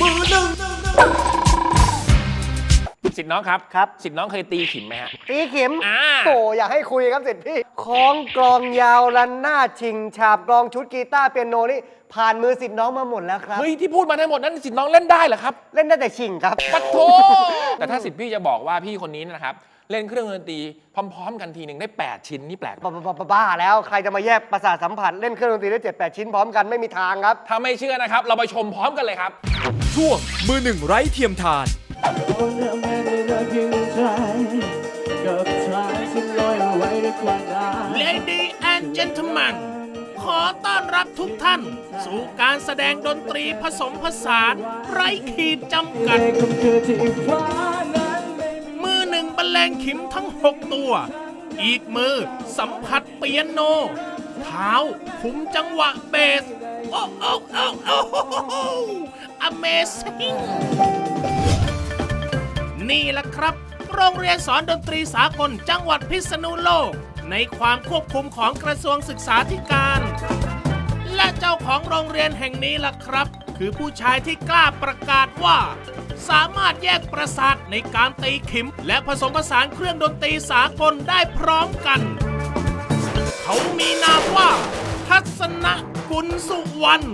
มือหนึ่งสิทธิ์น้องครับครับ สิทธิ์น้องเคยตีขิมไหมฮะ ตีเข็มอ่า โตอยากให้คุยครับสิทธิ์พี่คล้องกลองยาวรันหน้าดชิง ฉาบกลองชุดกีตาร์เปียโนนี่ผ่านมือสิทธิ์น้องมาหมดแล้วครับ เฮ้ยที่พูดมาทั้งหมดนั้นสิทธิ์น้องเล่นได้เหรอครับ เล่นได้แต่ชิงครับ ปัดโทแต่ถ้าสิทธิ์พี่จะบอกว่าพี่คนนี้นะครับ เล่นเครื่องดนตรีพร้อม ๆ กันทีหนึ่งได้ 8 ชิ้นนี่แปลกไหมบ้าบ้าบ้าบ้าแล้วใครจะมาแยกประสาทสัมผัสเล่นเครื่องดนตรีได้เจ็ดแปดชิ้นพร้อมกันไม่มีทางครับ ถ้าไม่เชื่อนะครับ เราไปชมพร้อมกันเลยครับ ช่วงมือหนึ่งไร้เทียมทาน คนเดิมแม้ได้เลิกยืนใจกับทางที่ลอยเอาไว้ด้วยความรัก Lady and Gentlemen ขอต้อนรับทุกท่าน สู่การแสดงดนตรีผสมผสาน ไร้ขีดจำกัด ในคำคืนที่ฟ้า ลงขิมทั้ง 6 ตัว อีกมือสัมผัสเปียโน เท้าคุมจังหวะเบส โอ้โอ้โอ้โอ้โอ้ Amazing นี่แหละครับ โรงเรียนสอนดนตรีสากลจังหวัดพิษณุโลก ในความควบคุมของกระทรวงศึกษาธิการ และเจ้าของโรงเรียนแห่งนี้ล่ะครับ คือผู้ชายที่กล้าประกาศว่า สามารถแยกประสาทในการตีขิม และผสมผสานเครื่องดนตรีสากลได้พร้อมกัน เขามีนามว่า ทัศนะกุลสุวรรณ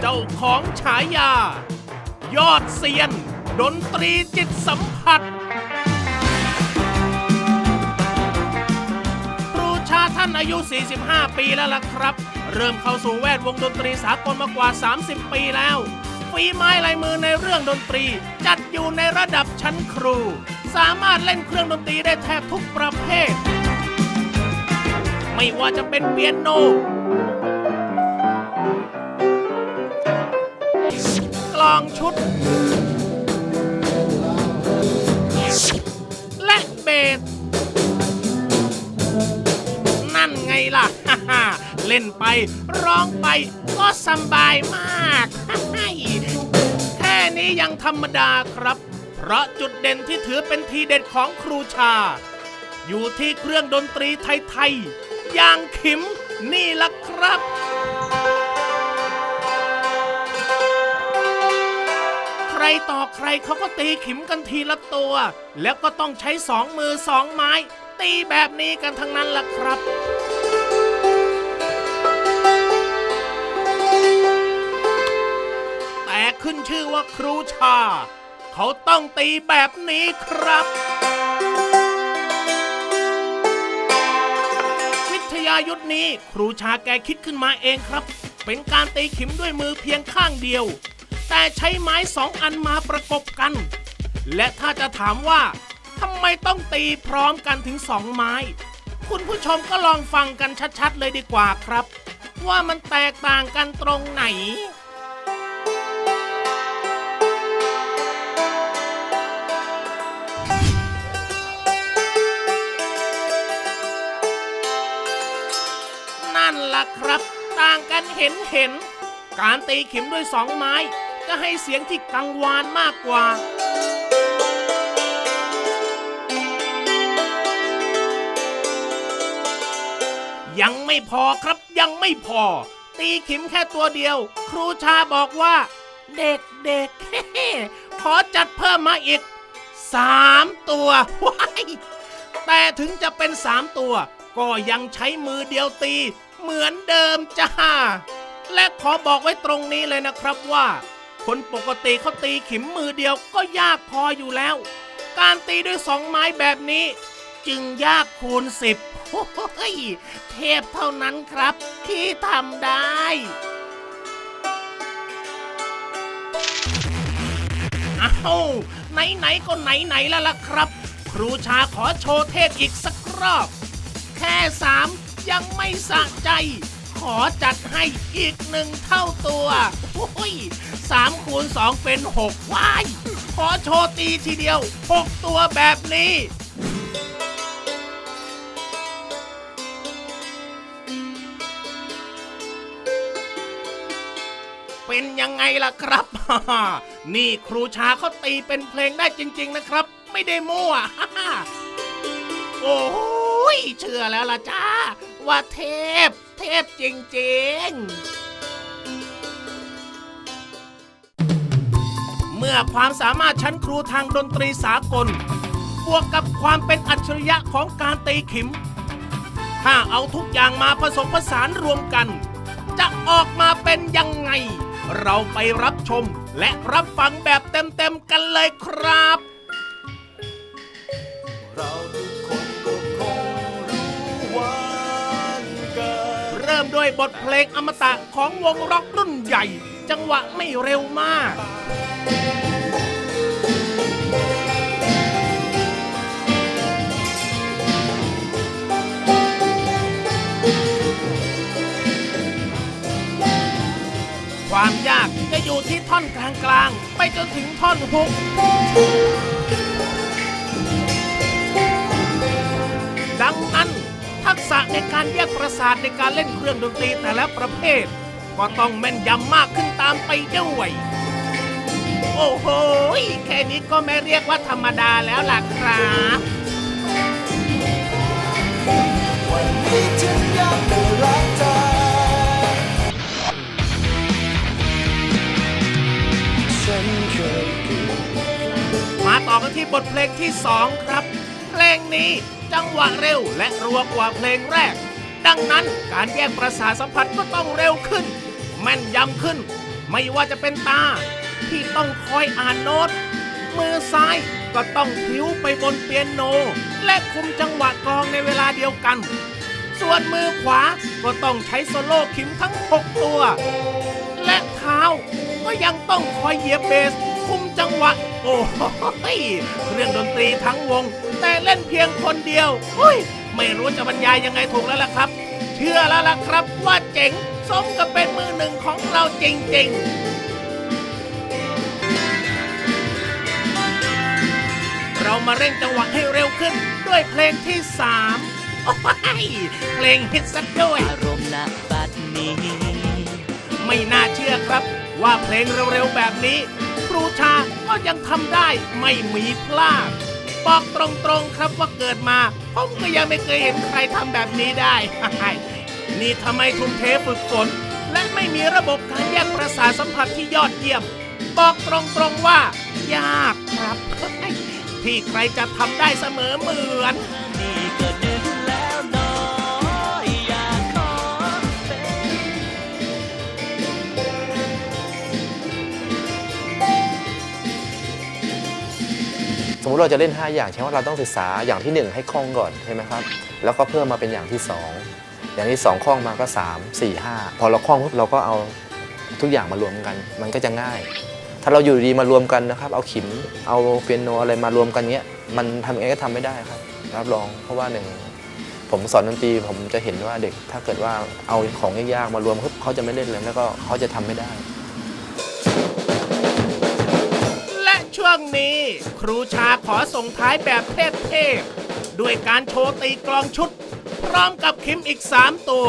เจ้าของฉายา ยอดเซียน ดนตรีจิตสัมผัสครูชาท่านอายุ 45 ปีแล้วล่ะครับ เริ่มเข้าสู่แวดวงดนตรีสากลมากว่า 30 ปีแล้ว ฝีไม้ลายมือในเรื่องดนตรี จัดอยู่ในระดับชั้นครู สามารถเล่นเครื่องดนตรีได้แทบทุกประเภท ไม่ว่าจะเป็นเปียโน กลองชุด และเบสนั่นไงล่ะ เล่นไปร้องไปก็สบายมาก นี้ยังธรรมดาครับ เพราะจุดเด่นที่ถือเป็นทีเด็ดของครูชา อยู่ที่เครื่องดนตรีไทยๆอย่างขิมนี่ล่ะครับใครต่อใครเขาก็ตีขิมกันทีละตัว แล้วก็ต้องใช้สองมือสองไม้ ตีแบบนี้กันทั้งนั้นล่ะครับ ขึ้นชื่อว่าครูชา เขาต้องตีแบบนี้ครับ วิทยายุทธนี้ครูชาแกคิดขึ้นมาเองครับ เป็นการตีขิมด้วยมือเพียงข้างเดียว แต่ใช้ไม้สองอันมาประกบกัน และถ้าจะถามว่าทำไมต้องตีพร้อมกันถึงสองไม้ คุณผู้ชมก็ลองฟังกันชัดๆเลยดีกว่าครับ ว่ามันแตกต่างกันตรงไหน ละครับ ต่างกันเห็นเห็น การตีเข็มด้วยสองไม้ จะให้เสียงที่กังวานมากกว่ายังไม่พอครับยังไม่พอ ตีขิมแค่ตัวเดียว ครูชาบอกว่า เด็กเด็กขอจัดเพิ่มมาอีกสามตัวว้ายแต่ถึงจะเป็นสามตัว ก็ยังใช้มือเดียวตี เหมือนเดิมจ้า และขอบอกไว้ตรงนี้เลยนะครับว่า คนปกติเขาตีขิมมือเดียวก็ยากพออยู่แล้ว การตีด้วยสองไม้แบบนี้ จึงยากคูณสิบโอ้ยเทพเท่านั้นครับ ที่ทำได้อ้าวไหนๆก็ไหนๆแล้วล่ะครับ ครูชาขอโชว์เทพอีกสักรอบ แค่สาม ยังไม่สะใจ ขอจัดให้อีกหนึ่งเท่าตัวโอ้ยสามคูณสองเป็นหกว้าย ขอโชว์ตีทีเดียวหกตัวแบบนี้เป็นยังไงล่ะครับ นี่ครูชาเขาตีเป็นเพลงได้จริง ๆ นะครับ ไม่ได้มั่ว โอ้ยเชื่อแล้วล่ะจ้า ว่าเทพ เทพจริงๆ เมื่อความสามารถชั้นครูทางดนตรีสากล บวกกับความเป็นอัจฉริยะของการตีขิม ถ้าเอาทุกอย่างมาผสมผสานรวมกัน จะออกมาเป็นยังไง เราไปรับชมและรับฟังแบบเต็มๆกันเลยครับ เริ่ มด้วยบทเพลงอมตะของวงร็อกรุ่นใหญ่ จังหวะไม่เร็วมากความยากจะอยู่ที่ท่อนกลางๆ ไปจนถึงท่อนฮุก กษะในการแยกประสาทในการเล่นเครื่องดนตรีแต่ละประเภท ก็ต้องแม่นยำมากขึ้นตามไปด้วย โอ้โห แค่นี้ก็ไม่เรียกว่าธรรมดาแล้วล่ะครับมาต่อกันที่บทเพลงที่ 2 ครับ ลงนี้ จังหวะเร็วและรัวกว่าเพลงแรก ดังนั้นการแยกประสาทสัมผัสก็ต้องเร็วขึ้น แม่นยำขึ้น ไม่ว่าจะเป็นตา ที่ต้องคอยอ่านโน้ต มือซ้ายก็ต้องพิ้วไปบนเปียโน และคุมจังหวะกลองในเวลาเดียวกัน ส่วนมือขวาก็ต้องใช้โซโล่ขิมทั้ง 6 ตัว และเท้าก็ยังต้องคอยเหยียบเบส คุมจังหวะ โอ้โหยเครื่องดนตรีทั้งวง แต่เล่นเพียงคนเดียวอุ้ยไม่รู้จะบรรยายยังไงถูกแล้วล่ะครับ เชื่อแล้วล่ะครับว่าเจ๋งสมกับเป็นมือหนึ่งของเราจริงๆเรามาเร่งจังหวะให้เร็วขึ้นด้วยเพลงที่สามโอ้ยเพลงฮิตสักด้วย อารมณ์ณบัดนี้ ไม่น่าเชื่อครับว่าเพลงเร็วๆแบบนี้ ครูชา ก็ยังทำได้ไม่มีพลาด บอกตรงๆครับว่าเกิดมาผมก็ยังไม่เคยเห็นใครทำแบบนี้ได้ นี่ทำไมทุ่มเทฝึกฝน และไม่มีระบบการแยกประสาทสัมผัสที่ยอดเยี่ยม บอกตรงๆว่า ยากครับ ที่ใครจะทำได้เสมอเหมือนนี่ก็นึกแล้วเน้ออยากขอเป็น สมมติเราจะเล่น 5 อย่างใช่ว่าเราต้องศึกษาอย่างที่ 1 ให้คล่องก่อนใช่ไหมครับแล้วก็เพิ่มมาเป็นอย่างที่ 2 อย่างที่2คล่องมาก็ 3 4 5 พอเราคล่องปุ๊บเราก็เอาทุกอย่างมารวมกัน มันก็จะง่าย ถ้าเราอยู่ดีมารวมกันนะครับ เอาขิมเอาเปียโนอะไรมารวมกันเนี้ยมันทำเองก็ทำไม่ได้ครับ รับรองเพราะว่าหนึ่งผมสอนดนตรีผมจะเห็นว่าเด็กถ้าเกิดว่าเอาของยากๆมารวมปุ๊บเขาจะไม่เล่นเลยแล้วก็เขาจะทำไม่ได้ ช่วงนี้ ครูชาขอส่งท้ายแบบเทพๆด้วยการโชว์ตีกลองชุด พร้อมกับคิมอีก3ตัว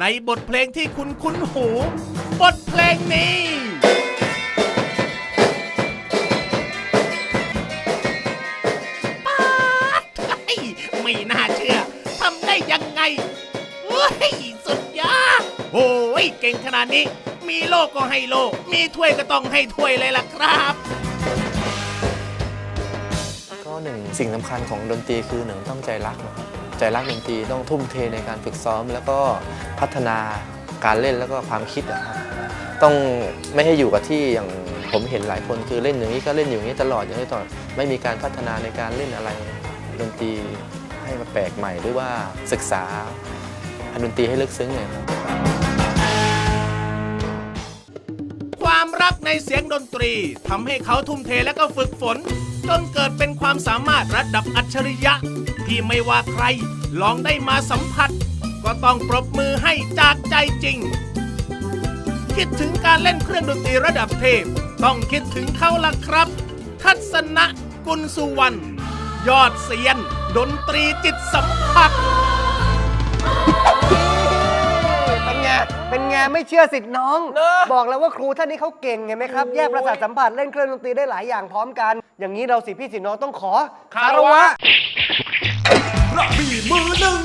ในบทเพลงที่คุณคุ้นหู บทเพลงนี้ปาดเฮ้ยไม่น่าเชื่อทำได้ยังไงเฮ้ยสุดยอดโอ้ยเก่งขนาดนี้ มีโลกก็ให้โลก มีถ้วยก็ต้องให้ถ้วยเลยล่ะครับ สิ่งสำคัญของดนตรีคือหนึ่งต้องใจรักนะครับใจรักดนตรีต้องทุ่มเทในการฝึกซ้อม แล้วก็พัฒนาการเล่นแล้วก็ความคิดนะครับต้องไม่ให้อยู่กับที่อย่างผมเห็นหลายคนคือเล่นอย่างนี้ก็เล่นอยู่อย่างนี้ตลอดอย่างนี้ตลอดไม่มีการพัฒนาในการเล่นอะไรดนตรีให้มาแปลกใหม่หรือว่าศึกษาดนตรีให้ลึกซึ้งเนี่ย รักในเสียงดนตรีทำให้เขาทุ่มเทและก็ฝึกฝน จนเกิดเป็นความสามารถระดับอัจฉริยะ ที่ไม่ว่าใคร ลองได้มาสัมผัส ก็ต้องปรบมือให้จากใจจริง คิดถึงการเล่นเครื่องดนตรีระดับเทพ ต้องคิดถึงเขาล่ะครับ ทัศนะกุลสุวรรณยอดเสียน ดนตรีจิตสัมผัส เป็นไงเป็นไงไม่เชื่อสิทธิ์น้องบอกแล้วว่าครูท่านนี้เขาเก่งเห็นไหมครับ แยกประสาทสัมผัสเล่นเครื่องดนตรีได้หลายอย่างพร้อมกัน อย่างนี้เราสิทธิพี่สิทธิ์น้องต้องขอ คารวะพระมีมือหนึ่ง